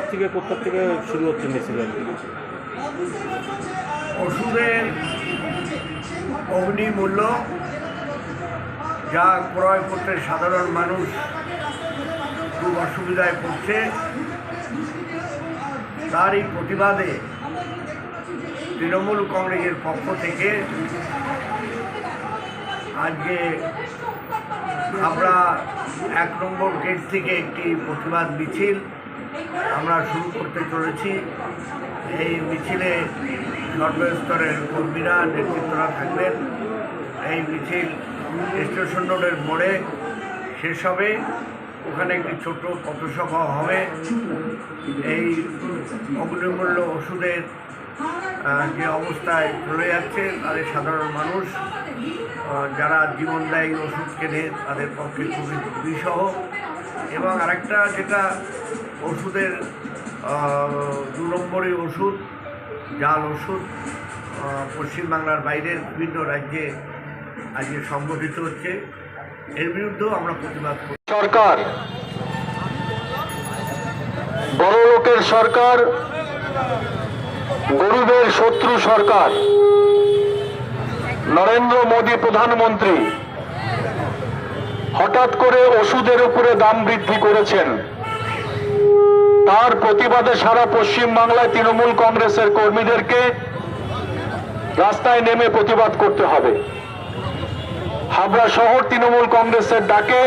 থেকে কোথা থেকে শুরু হচ্ছে মিছিল ওষুধের অগ্নিমূল্য যা ক্রয় করতে সাধারণ মানুষ খুব অসুবিধায় পড়ছে, তারই প্রতিবাদে তৃণমূল কংগ্রেসের পক্ষ থেকে আজকে আমরা এক নম্বর গেট থেকে একটি প্রতিবাদ মিছিল আমরা শুরু করতে চলেছি। এই মিছিলে সর্বস্তরের কর্মীরা নেতৃত্বরা থাকবেন। এই মিছিল স্টেশন রোডের মোড়ে শেষ হবে। ওখানে একটি ছোট পথসভা হবে। এই অগ্নিমূল্য ওষুধের যে অবস্থায় চলে যাচ্ছে, তাদের সাধারণ মানুষ যারা জীবনদায়ী ওষুধ কেনে, তাদের পক্ষে খুবই দুঃসহ এবং আরেকটা যেটা ওষুধের দু নম্বরই ওষুধ, জাল ওষুধ পশ্চিমবাংলার বাইরের বিভিন্ন রাজ্যে আজকে সংগঠিত হচ্ছে। এর বিরুদ্ধেও আমরা প্রতিবাদ করি। সরকার, বড় লোকের সরকার, গরিবের শত্রু সরকার, নরেন্দ্র মোদী প্রধানমন্ত্রী হঠাৎ করে ওষুধের উপরে দাম বৃদ্ধি করেছেন। তার প্রতিবাদে সারা পশ্চিম বাংলায় তৃণমূল কংগ্রেসের কর্মীদেরকে রাস্তায় নেমে প্রতিবাদ করতে হবে। হাবড়া শহর তৃণমূল কংগ্রেসের ডাকে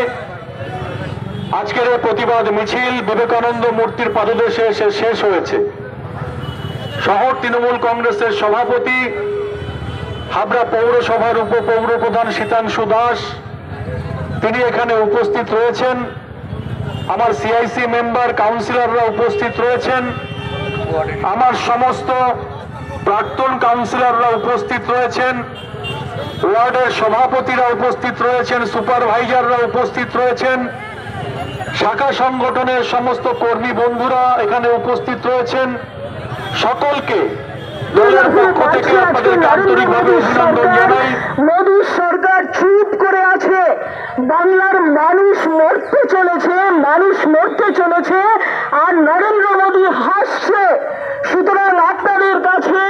আজকের এই প্রতিবাদ মিছিল বিবেকানন্দ মূর্তির পাদদেশে এসে শেষ হয়েছে। শহর তৃণমূল কংগ্রেসের সভাপতি, হাবড়া পৌরসভার উপপৌর প্রধান শীতাংশু দাস, তিনি এখানে উপস্থিত রয়েছেন। আমার সিআইসি মেম্বার কাউন্সিলররা উপস্থিত রয়েছেন। আমার সমস্ত প্রাক্তন কাউন্সিলররা উপস্থিত রয়েছেন। ওয়ার্ডের সভাপতিরা উপস্থিত রয়েছেন সুপারভাইজাররা উপস্থিত রয়েছেন। শাখা সংগঠনের সমস্ত কর্মী বন্ধুরা এখানে উপস্থিত রয়েছেন। সকলকে দলের পক্ষ থেকে আপনাদেরকে আন্তরিকভাবে অভিনন্দন জানাই মোদী সরকার চুপ করে আছে বাংলার মানুষ মরতে চলেছে, মানুষ মরতে চলেছে, আর নরেন্দ্র মোদী হাসছে। সুতরাং আপনাদের কাছে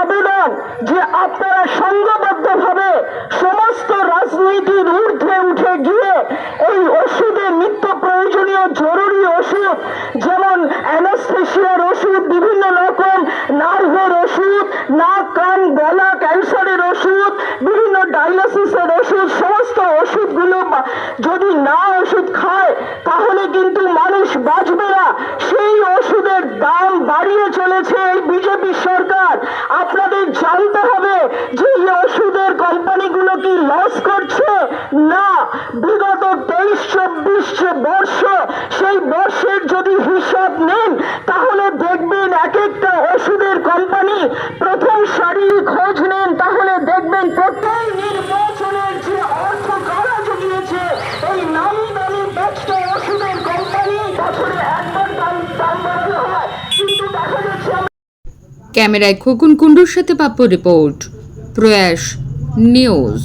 আবেদন যে আপনারা সংঘবদ্ধভাবে সমস্ত রাজনীতির ঊর্ধ্বে উঠে গিয়ে এই ওষুধের নিত্য প্রয়োজনীয় জরুরি ওষুধ, যেমন অ্যানাস্থেশিয়ার ওষুধ, বিভিন্ন রকম নার্ভের ওষুধ, নাক, কান, গলা, ক্যান্সারের ওষুধ, বিভিন্ন ডায়ালিসিসের ওষুধ সমস্ত ওষুধগুলো যদি না ওষুধ খায়, তাহলে কিন্তু মানুষ বাঁচবে না। সেই ওষুধের দাম বাড়িয়ে চলেছে এই বিজেপি সরকার। আপনাদের জানতে হবে যে এই ওষুধের কোম্পানিগুলো কি লস করছে? না, বিগত তেইশ, চব্বিশ বর্ষ, সেই বর্ষের যদি হিসাব নেন তাহলে দেখবেন এক একটা ওষুধের কোম্পানি প্রথম সারির খোঁজ নেন তাহলে দেখবেন প্রত্যেক নির্বাচনের যে অর্থ কারা জুগিয়েছে এই নামি দামি ব্যস্ত ওষুধের কোম্পানি বছরে একবার দাম দাম বাড়ানো হয় কিন্তু দেখা যাচ্ছে ক্যামেরায় খোকন কুণ্ডুর সাথে পাপ্পু রিপোর্ট। প্রয়াস নিউজ।